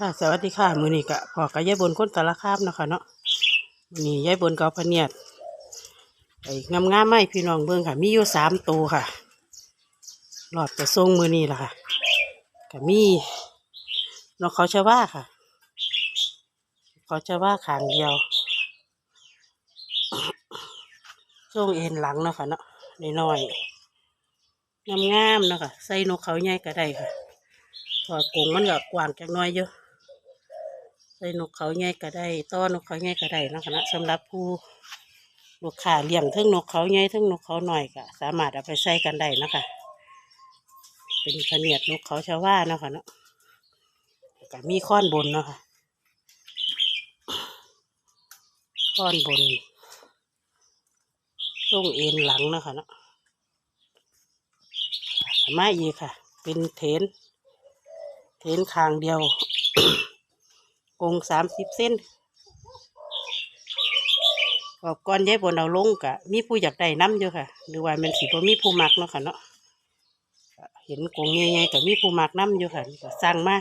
ค่ะสวัสดีค่ะมือนี้กะพอกับยายบนคนสารคามนะคะเนาะมือนี้ยายบนเกอาพเนียดไอ้งามงามไม่พี่น้องเบิ่งค่ะ มีอยู่สามตัวค่ะ หลอดจะทรงมือนี้ล่ะค่ะก็มีนกเขาชว่าค่ะ เขาชว่าขางเดียวทรงเอ็นหลังนะคะเนาะน้อยงามๆเนะคะใส่นกเขาใหญ่ก็ได้ค่ะพอกรงมันก็กว้างจักน้อยอยู่ ใส่นกเขาใหญ่ก็ได้ต้อนกเขาใหญ่ก็ได้นะคะนะสำหรับผู้ลูกค้าเลี้ยงทั้งนกเขาใหญ่ทั้งนกเขาหน่อยก็สามารถเอาไปใส่กันได้นะคะ เป็นขะเนียดนกเขาชาวว่านะคะเนาะก็มีค้อนบนเนาะค่ะค้อนบนช่วงเอ็นหลังนะคะเนาะมาอีกค่ะ เป็นเทน เทนคางเดียว กงสามสิบเส้นขอบก้อนยายบนเอาลงกะ มีผู้อยากได้น้ำอยู่ค่ะ หรือว่ามันสีบ่มีผู้มักเนาะค่ะเนาะเห็นกงใหญ่ๆกับมีผู้มักน้ำอยู่ค่ะก็สั่งมา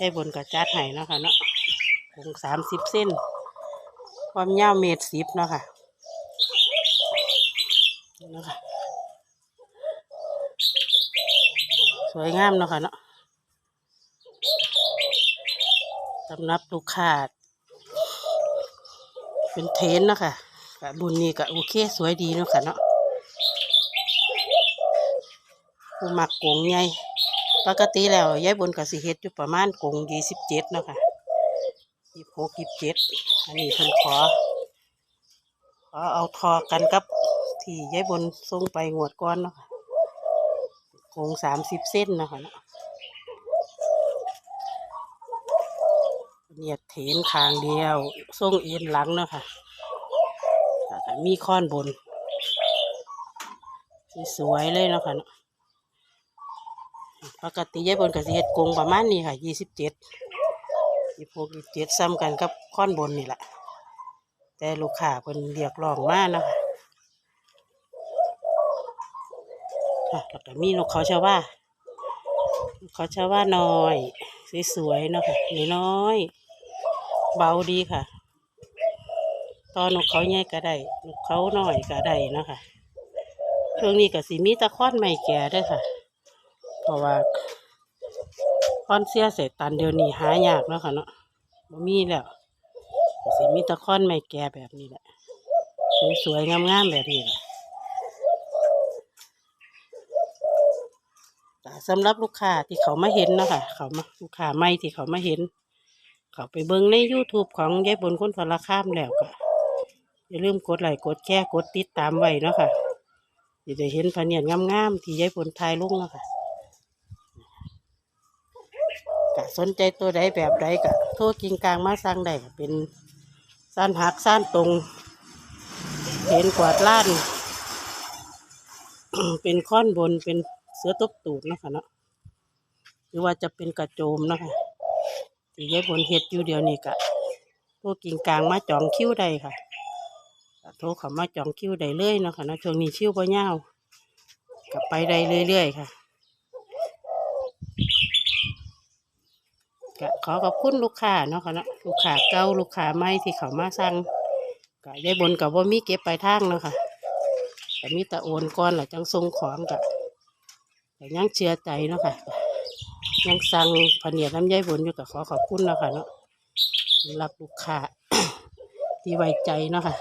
ยายบนก็จัดให้เนาะค่ะเนาะกงสามสิบเส้น ความยาวเมตรสิบเนาะค่ะเนาะค่ะสวยงามเนาะค่ะเนาะ สำหรับลูกค้าเป็นเทนเนาะคะกับรุ่นนี้ก็โอเคสวยดีเนาะค่ะเนาะผู้มักกงใหญ่ปกติแล้วยายบนกับสิเฮ็ดอยู่ประมาณกงยี่สิบเจ็ดเนาะค่ะยี่หกยี่เจ็ดอันนี้เพิ่นขอขอเอาทอกันกับที่ยายบนส่งไปงวดก้อนเนาะค่ะกงสามสิบเส้นเนาะค่ะเนาะ เนี่ยเถนคางเดียวทรงเอ็นหลังเนาะค่ะแล้วก็มีค้อนบน สวยเลยเนาะค่ะเนาะปกติยายบนกับเฮ็ดกงประมาณนี้ค่ะยี่สิบเจ็ดยี่หกยี่เจ็ดซ้ำกันกับค้อนบนนี่แหละแต่ลูกค้าเพิ่นเรียกร้องมากเนาะค่ะแล้วก็มีนกเขาชาวว่าเขาชาวว่าน้อย สวยๆเนาะค่ะน้อย เบาดีค่ะ ตอนนกเขาใหญ่ก็ได้นกเขาน้อยก็ได้นะคะช่วงนี้ก็สิมีตะค้อนใหม่แก่ด้วยค่ะ เพราะว่าค้อนเสียเสร็จตันเดียวนี้หายากเนาะค่ะเนาะบ่มีแล้วสิมีตะค้อนใหม่แก่แบบนี้แหละสวยๆงามๆแบบนี้แหละสำหรับลูกค้าที่เขามาเห็นนะค่ะเขามาลูกค้าใหม่ที่เขามาเห็น เขาไปเบิ่งใน YouTube ของยายบนคนพลข้ามแล้วก็อย่าลืมกดไลค์กดแชร์กดติดตามไว้เนาะค่ะจะได้เห็นพะเนียดงามๆที่ยายบนทายลงเนาะค่ะก็สนใจตัวใดแบบใดก็โทรกิงกลางมาสั่งได้ก็เป็นสั้นหักสั้นตรง เห็นกวาดล้าน เป็นค้อนบนเป็นเสือตบตูดเนาะค่ะเนาะหรือว่าจะเป็นกระโจมเนาะค่ะ ที่ยายบนเฮ็ดอยู่เดียวนี้กะโทรกิงกลางมาจองคิ้วได้ค่ะโทรเขามาจองคิ้วได้เลยเนาะค่ะนะช่วงนี้คิวบ่ยาวกับไปได้เรื่อยๆค่ะก็ขอขอบคุณลูกค้าเนาะค่ะนะลูกค้าเก่าลูกค้าใหม่ที่เขามาสั่งก็ยายบนกับว่ามีเก็บปลายทางเนาะค่ะแต่มีแต่โอนก่อนหละจังส่งของกะแต่ยังเชื่อใจเนาะค่ะ ยังสั่งผนเนียดน้ำใยบนอยู่กับขอขอบคุณเนาะคะเนาะสำหรับลูกค้าที่ไว้ใจเนาะค่ะ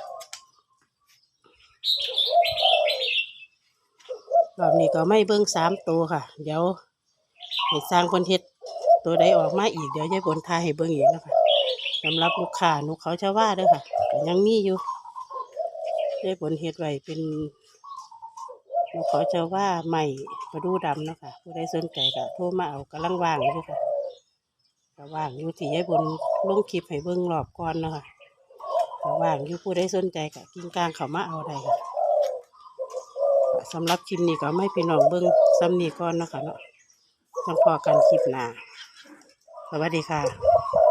รอบนี้ก็ไม่เบิ้งสามตัวค่ะ เดี๋ยวให้สร้างคนเฮ็ดตัวใดออกมาอีกเดี๋ยวยายบนทายให้เบิ้งอีกนะคะสำหรับลูกค้าหนูเขาชาวว่าเด้อค่ะยังมีอยู่ยายบนเฮ็ดไว้เป็น นูเขาชาวว่าใหม่ประดูดำเนาะค่ะผู้ใดสนใจก็โทรมาเอากำลังว่างอยู่ค่ะก็ว่างอยู่ที่ยายบนลงคลิปให้เบิ่งรอบก่อนเนาะค่ะก็ว่างอยู่ผู้ใดสนใจก็กินกลางเขามาเอาได้ค่ะสำหรับคลิปนี้ก็ไม่พี่น้องเบิ่งซ้ำนี้ก่อนเนาะค่ะเนาะต้องพอกันคลิปหน้าสวัสดีค่ะ